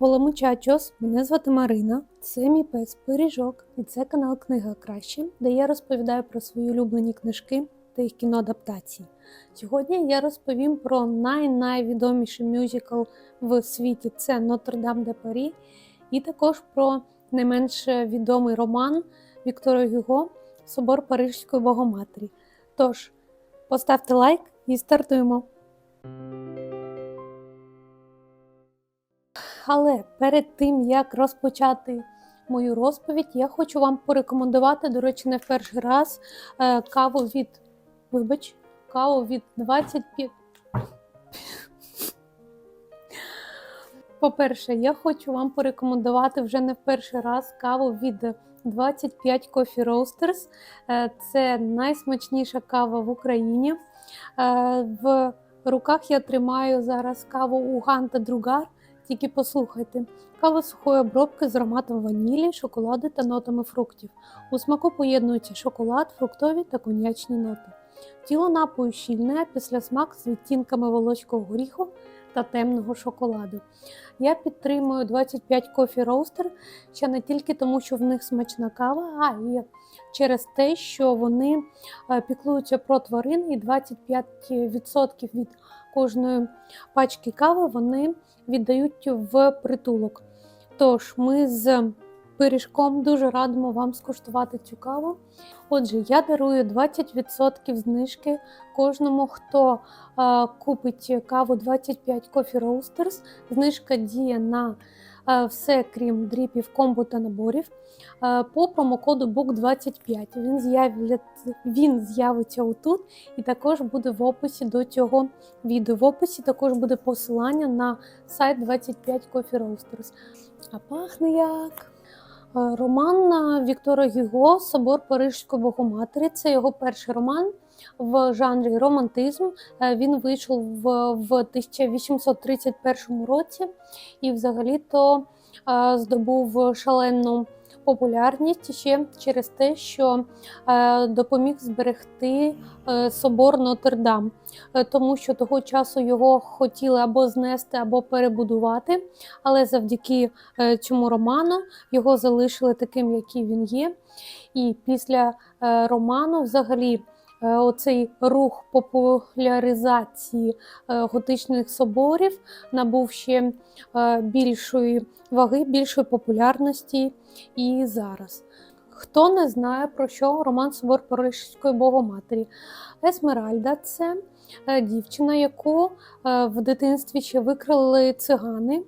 Muchachos, мене звати Марина. Це мій пес Пиріжок, і це канал Книга Краще, де я розповідаю про свої улюблені книжки та їх кіноадаптації. Сьогодні я розповім про най-найвідоміший мюзикл в світі це Нотр-Дам де Парі, і також про не менш відомий роман Віктора Гюго Собор Парижської Богоматері. Тож, поставте лайк і стартуємо! Але перед тим як розпочати мою розповідь, я хочу вам порекомендувати, до речі, не в перший раз е, каву від вибач, каву від 25. По-перше, я хочу вам порекомендувати вже не в перший раз каву від 25 Coffee Roasters. Е, Це найсмачніша кава в Україні. Е, В руках я тримаю зараз каву Уганта Другар. Тільки послухайте. Кава сухої обробки з ароматом ванілі, шоколаду та нотами фруктів. У смаку поєднуються шоколад, фруктові та коньячні ноти. Тіло напою щільне, після смак з відтінками волоського горіху та темного шоколаду. Я підтримую 25 Coffee Roaster ще не тільки тому, що в них смачна кава, а і через те, що вони е, піклуються про тварин, і 25% від кожної пачки кави вони віддають в притулок. Тож ми з пиріжком дуже радимо вам скуштувати цю каву. Отже, я дарую 20% знижки кожному, хто купить каву 25 Coffee Roasters. Знижка діє на все, крім дріпів, комбо та наборів. По промокоду BOOK25. Він, з'явиться отут і також буде в описі до цього відео. В описі також буде посилання на сайт 25 Coffee Roasters. А пахне як. Роман Віктора Гюго Собор Парижської Богоматері. Це його перший роман в жанрі романтизм. Е, Він вийшов в, в 1831 році і взагалі-то е, здобув шалену популярність ще через те, що е, допоміг зберегти собор Нотр-Дам, тому що того часу його хотіли або знести, або перебудувати. Але завдяки цьому роману його залишили таким, який він є. І після роману, взагалі, оцей рух популяризації е, готичних соборів набув ще е, більшої ваги, більшої популярності і зараз. Хто не знає про що роман Собор Парижської Богоматері? Есмеральда це е, дівчина, яку е, в дитинстві ще викрали цигани,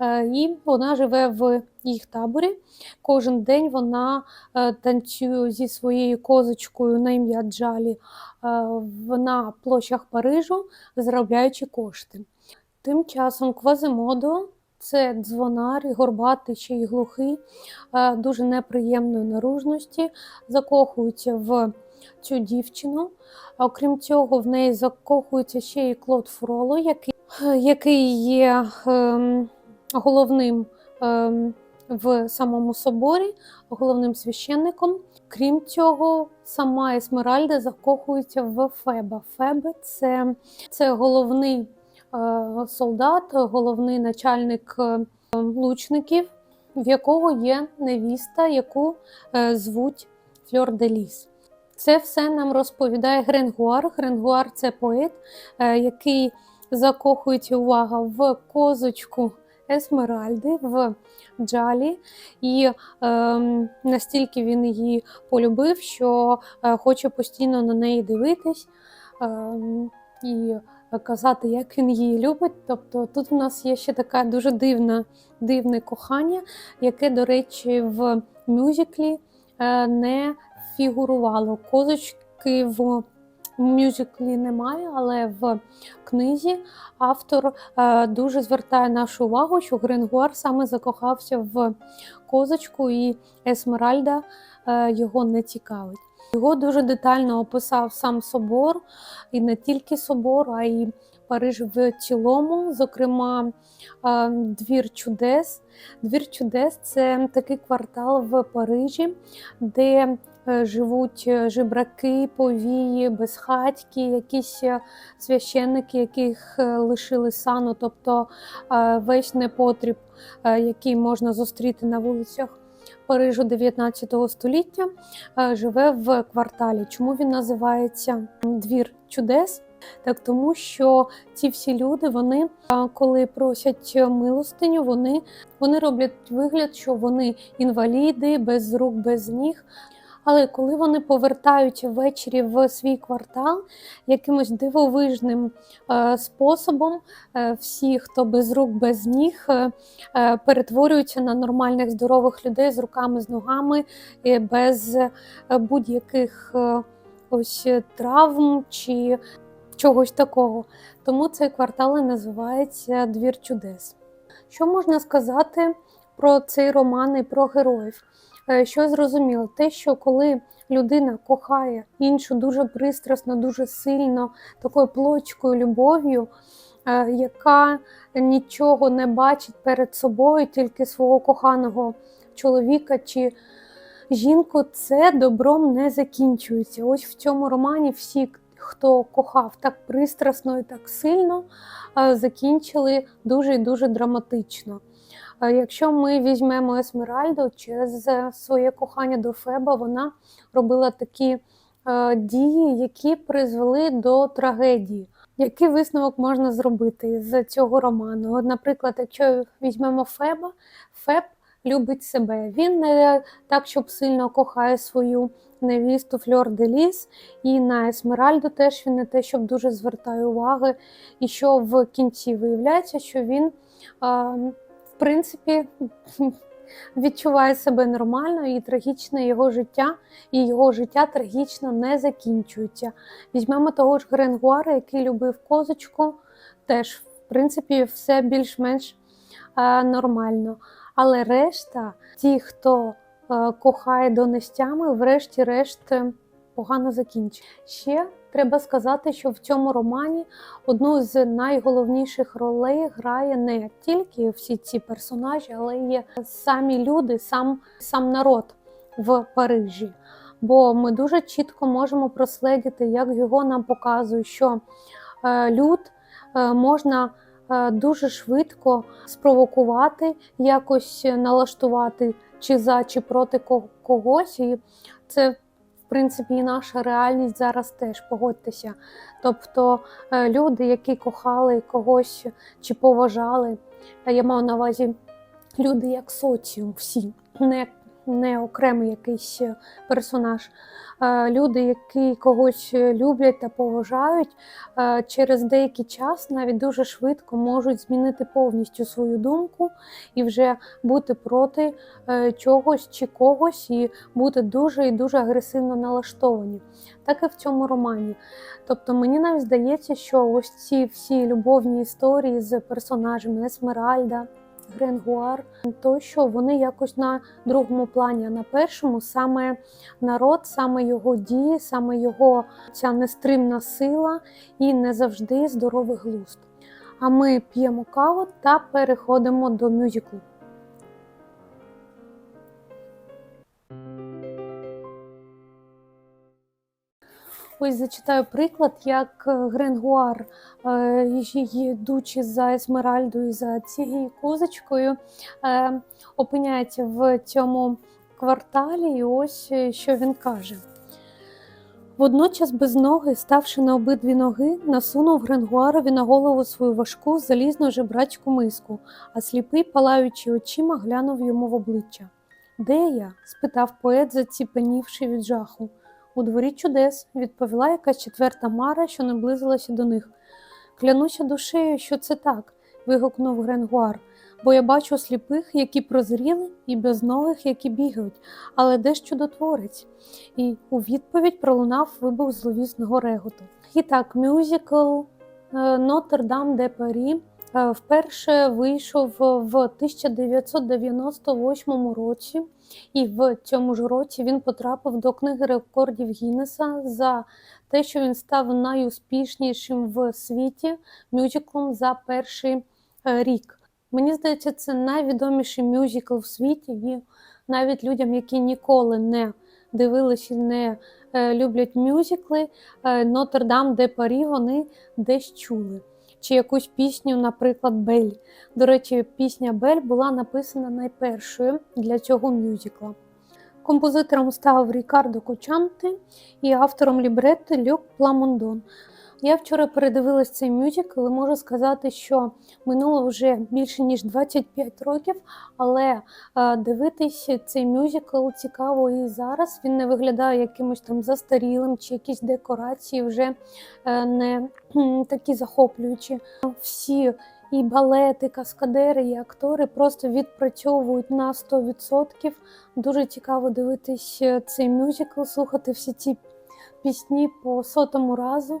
е, і вона живе в їх таборі. Кожен день вона е, танцює зі своєю козочкою на ім'я Джалі е, на площах Парижу, заробляючи кошти. Тим часом Квазимодо це дзвонар, і горбатий ще й глухий, е, дуже неприємної наружності, закохується в цю дівчину. Окрім цього, в неї закохується ще й Клод Фроло, який, який є ем, головним ем, в самому соборі, головним священником. Крім цього, сама Есмеральда закохується в Феба. Феб це, це головний е, солдат, головний начальник е, лучників, в якого є невіста, яку е, звуть Фльор де Ліс. Це все нам розповідає Гренгуар. Гренгуар це поет, е, який закохується увага в козочку Есмеральди, в Джалі, і е, настільки він її полюбив, що е, хоче постійно на неї дивитись. Е, і казати, як він її любить. Тобто тут у нас є ще така дуже дивна, дивне кохання, яке, до речі, в мюзиклі е, не фігурувало. Козочки в мюзиклі немає, але в книзі автор е, дуже звертає нашу увагу, що Гренгуар саме закохався в козочку, і Есмеральда е, його не цікавить. Його дуже детально описав сам собор, і не тільки собор, а й Париж в цілому. Зокрема, е, двір чудес. Двір чудес це такий квартал в Парижі, де живуть е, жебраки, повії, безхатьки, якісь е, священники, яких е, лишили сану, тобто е, весь непотріб, е, який можна зустріти на вулицях. Парижу 19 століття е, живе в кварталі. Чому він називається двір чудес? Так тому, що ці всі люди, вони е, коли просять милостиню, вони, вони роблять вигляд, що вони інваліди, без рук, без ніг. Але коли вони повертають ввечері в свій квартал якимось дивовижним е, способом, е, всі, хто без рук, без ніг, е, перетворюються на нормальних здорових людей з руками, з ногами, без будь-яких ось травм чи чогось такого. Тому цей квартал і називається Двір чудес. Що можна сказати про цей роман і про героїв? Е, Що зрозуміло? Те, що коли людина кохає іншу дуже пристрасно, дуже сильно, такою плотською любов'ю, е, яка нічого не бачить перед собою, тільки свого коханого чоловіка чи жінку, це добром не закінчується. Ось в цьому романі всі, хто кохав так пристрасно і так сильно, е, закінчили дуже і дуже драматично. Якщо ми візьмемо Есмеральду через е, своє кохання до Феба, вона робила такі е, дії, які призвели до трагедії. Який висновок можна зробити з цього роману? От, наприклад, якщо візьмемо Феба, Феб любить себе. Він не так, щоб сильно кохає свою невісту Фльор де Ліс, і на Есмеральду теж він не те, щоб дуже звертає уваги. І що в кінці виявляється, що він. е, в принципі, відчуває себе нормально і трагічне його життя, і його життя трагічно не закінчується. Візьмемо того ж Гренгуара, який любив козочку, теж, в принципі, все більш-менш нормально. Але решта, ті, хто е, кохає донестями, врешті-решт е, погано закінчує. Ще треба сказати, що в цьому романі одну з найголовніших ролей грає не тільки всі ці персонажі, але й самі люди, сам, сам народ в Парижі. Бо ми дуже чітко можемо проследити, як його нам показує, що е, люд е, можна е, дуже швидко спровокувати, якось налаштувати чи за, чи проти когось. І це в принципі, і наша реальність зараз теж погодьтеся. Тобто е, люди, які кохали когось чи поважали, я маю на увазі люди як соціум, всі, не, не окремий якийсь е, персонаж. Е, Люди, які когось люблять та поважають, е, через деякий час навіть дуже швидко можуть змінити повністю свою думку і вже бути проти е, чогось чи когось, і бути дуже і дуже агресивно налаштовані. Так і в цьому романі. Тобто мені навіть здається, що ось ці всі любовні історії з персонажами Есмеральда, Гренгуар, то що вони якось на другому плані, а на першому саме народ, саме його дії, саме його ця нестримна сила і не завжди здоровий глузд. А ми п'ємо каву та переходимо до мюзиклу. Ось зачитаю приклад, як е, Гренгуар, е, йдучи за Есмеральдою за цією козочкою, е, опиняється в цьому кварталі, і ось що він каже. Водночас без ноги, ставши на обидві ноги, насунув Гренгуарові на голову свою важку залізну жебрацьку миску, а сліпий, палаючи очима, глянув йому в обличчя. Де я? спитав поет, заціпенівши від жаху. У дворі чудес, відповіла якась четверта мара, що наблизилася до них. Клянуся душею, що це так, вигукнув Гренгуар, бо я бачу сліпих, які прозріли, і безногих, які бігають, але де ж чудотворець? І у відповідь пролунав вибух зловісного реготу. І так, мюзикл Нотр-Дам де Парі е, вперше вийшов в 1998 році, і в цьому ж році він потрапив до книги рекордів Гіннеса за те, що він став найуспішнішим в світі мюзиклом за перший е, рік. Мені здається, це найвідоміший мюзикл в світі, і навіть людям, які ніколи не дивились і не е, люблять мюзикли, е, Нотр-Дам де Парі вони десь чули. Чи якусь пісню, наприклад, Бель. До речі, пісня Бель була написана найпершою для цього мюзикла. Композитором став Рікардо Кочанти і автором лібретти Люк Пламондон. Я вчора передивилась цей мюзикл і можу сказати, що минуло вже більше ніж 25 років, але е, дивитись цей мюзикл цікаво і зараз. Він не виглядає якимось там застарілим, чи якісь декорації вже е, не такі захоплюючі. Всі і балети, каскадери, і актори просто відпрацьовують на 100%. Дуже цікаво дивитись е, цей мюзикл, слухати всі ці пісні по сотому разу.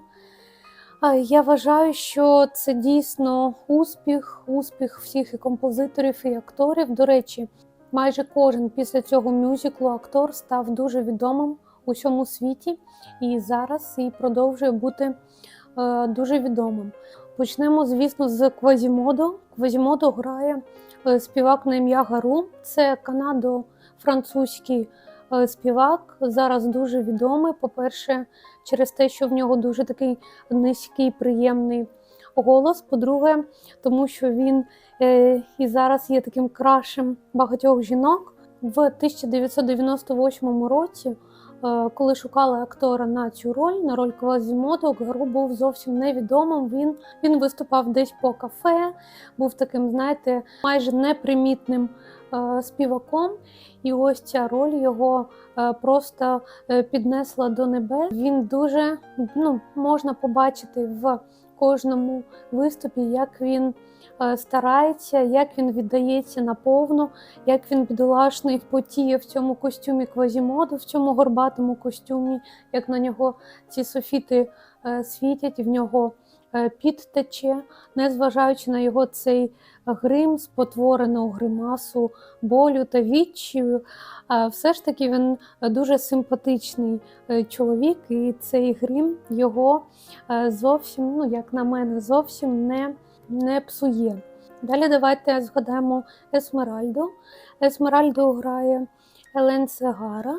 Я вважаю, що це дійсно успіх, успіх всіх і композиторів, і акторів. До речі, майже кожен після цього мюзиклу актор став дуже відомим у всьому світі і зараз і продовжує бути е, дуже відомим. Почнемо, звісно, з Квазімодо. Квазімодо грає е, співак на ім'я Гару. Це канадо-французький співак. Зараз дуже відомий. По-перше, через те, що в нього дуже такий низький, приємний голос. По-друге, тому що він е, і зараз є таким кращим багатьох жінок. В 1998 році, е, коли шукали актора на цю роль, на роль Квазімодо, Гару був зовсім невідомим. Він, він виступав десь по кафе, був таким, знаєте, майже непримітним е, співаком. І ось ця роль його е, просто е, піднесла до небес. Він дуже ну, можна побачити в кожному виступі, як він е, старається, як він віддається наповну, як він бідолашний потіє в цьому костюмі Квазімоду, в цьому горбатому костюмі, як на нього ці софіти е, світять, в нього підтече, тече, незважаючи на його цей грим, спотворену гримасу болю та відчаю. Все ж таки він дуже симпатичний е, чоловік, і цей грим його е, зовсім, ну як на мене, зовсім не, не псує. Далі давайте згадаємо Есмеральду. Есмеральду грає Елен Сегара.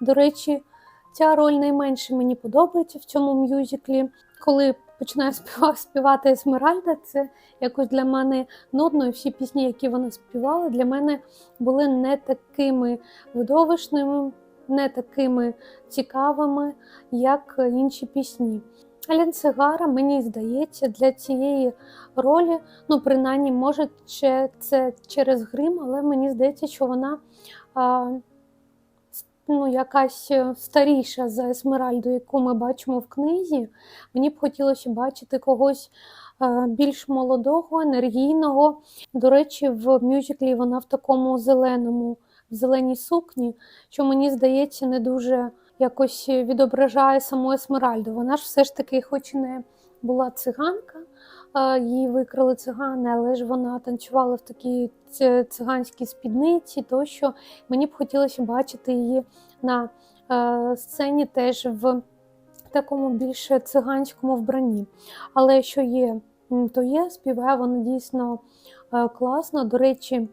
До речі, ця роль найменше мені подобається в цьому мюзиклі. Коли починає співати Есмеральда, це якось для мене нудно. І всі пісні, які вона співала, для мене були не такими видовищними, не такими цікавими, як інші пісні. Елен Сегара, мені здається, для цієї ролі, ну принаймні, може, це через грим, але мені здається, що вона а, ну, якась е, старіша за Есмеральду, яку ми бачимо в книзі. Мені б хотілося бачити когось е, більш молодого, енергійного. До речі, в мюзиклі вона в такому зеленому, в зеленій сукні, що мені здається, не дуже якось відображає саму Есмеральду. Вона ж все ж таки, хоч і не була циганка, її викрали цигани, але ж вона танцювала в такій циганській спідниці, тощо мені б хотілося бачити її на е, сцені теж в такому більше циганському вбранні. Але що є, то є, співає вона дійсно е, класно. До речі,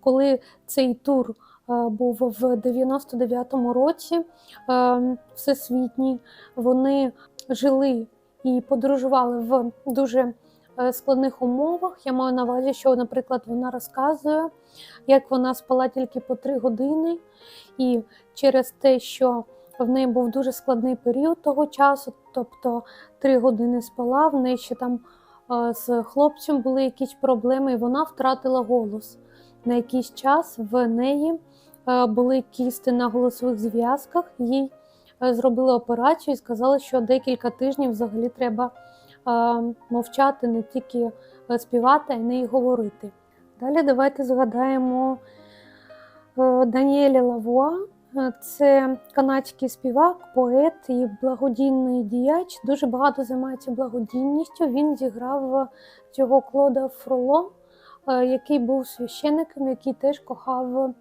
коли цей тур е, був в 99-му році, всесвітній, вони жили і подорожували в дуже складних умовах. Я маю на увазі, що, наприклад, вона розказує, як вона спала тільки по три години, і через те, що в неї був дуже складний період того часу, тобто три години спала, в неї ще там е, з хлопцем були якісь проблеми, і вона втратила голос. На якийсь час в неї е, були кісти на голосових зв'язках. Їй е, зробили операцію і сказали, що декілька тижнів взагалі треба е, мовчати, не тільки е, співати, а й говорити. Далі давайте згадаємо е, Даніеля Лавуа. Е, Це канадський співак, поет і благодійний діяч. Дуже багато займається благодійністю. Він зіграв цього Клода Фроло, е, який був священником, який теж кохав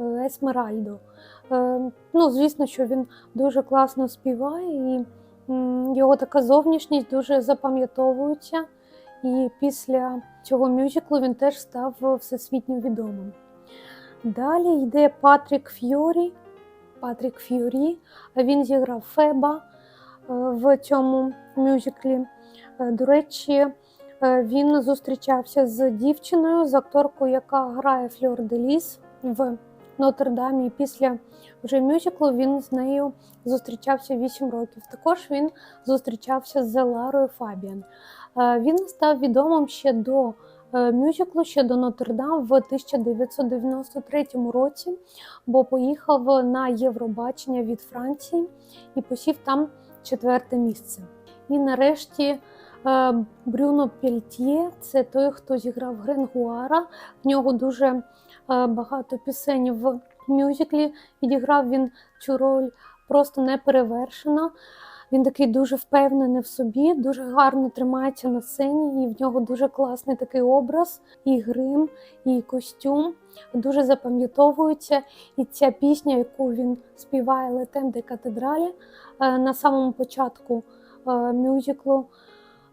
е, Есмеральду. Е, Ну, звісно, що він дуже класно співає, і його така зовнішність дуже запам'ятовується. І після цього мюзиклу він теж став всесвітньо відомим. Далі йде Патрік Ф'юрі. Патрік Ф'юрі. Він зіграв Феба е, в цьому мюзиклі. Е, До речі, е, він зустрічався з дівчиною, з акторкою, яка грає Фльор де Ліс в Нотр-Дамі. Після вже мюзиклу він з нею зустрічався 8 років. Також він зустрічався з Ларою Фабіан. Е, Він став відомим ще до е, мюзиклу, ще до Нотр-Дам в 1993 році, бо поїхав на Євробачення від Франції і посів там четверте місце. І нарешті е, Брюно Пельтє це той, хто зіграв Гренгуара. В нього дуже багато пісень в мюзиклі. Відіграв він цю роль просто неперевершено. Він такий дуже впевнений в собі, дуже гарно тримається на сцені, і в нього дуже класний такий образ, і грим, і костюм дуже запам'ятовуються. І ця пісня, яку він співає Летем де катедралі е, на самому початку е, мюзиклу,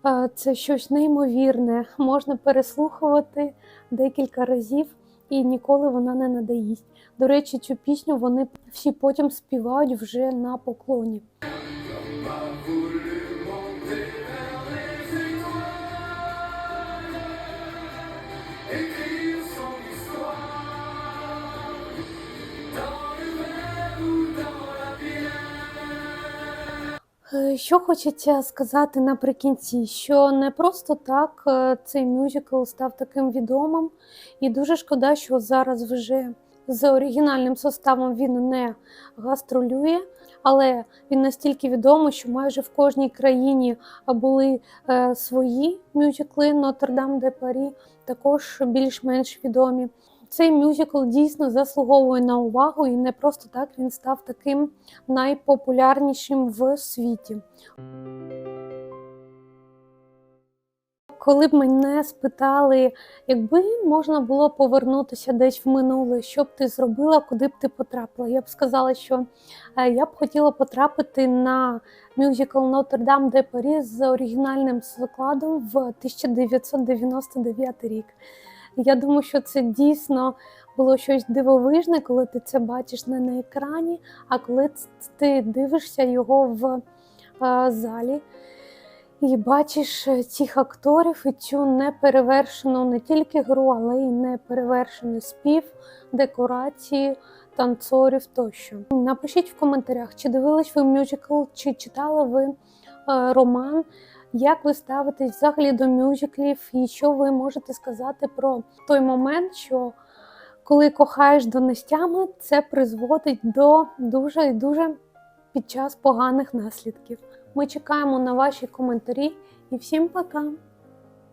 е, це щось неймовірне. Можна переслухувати декілька разів. І ніколи вона не надоїсть. До речі, цю пісню вони всі потім співають вже на поклоні. Що хочеться сказати наприкінці, що не просто так е, цей мюзикл став таким відомим, і дуже шкода, що зараз вже з оригінальним составом він не гастролює, але він настільки відомий, що майже в кожній країні були е, свої мюзикли Нотр-Дам де Парі, також більш-менш відомі. Цей мюзикл дійсно заслуговує на увагу, і не просто так він став таким найпопулярнішим в світі. Коли б мене спитали, якби можна було повернутися десь в минуле, що б ти зробила, куди б ти потрапила, я б сказала, що е, я б хотіла потрапити на мюзикл Нотр-Дам де Парі з оригінальним складом в 1999 рік. Я думаю, що це дійсно було щось дивовижне, коли ти це бачиш не на екрані, а коли ти дивишся його в залі і бачиш е, цих акторів і цю неперевершену не тільки гру, але й неперевершений спів, декорації, танцорів тощо. Напишіть в коментарях, чи дивились ви мюзикл, чи читали ви е, роман. Як ви ставитесь взагалі до мюзиклів, і що ви можете сказати про той момент, що коли кохаєш донестями, це призводить до дуже і дуже під час поганих наслідків. Ми чекаємо на ваші коментарі і всім пока!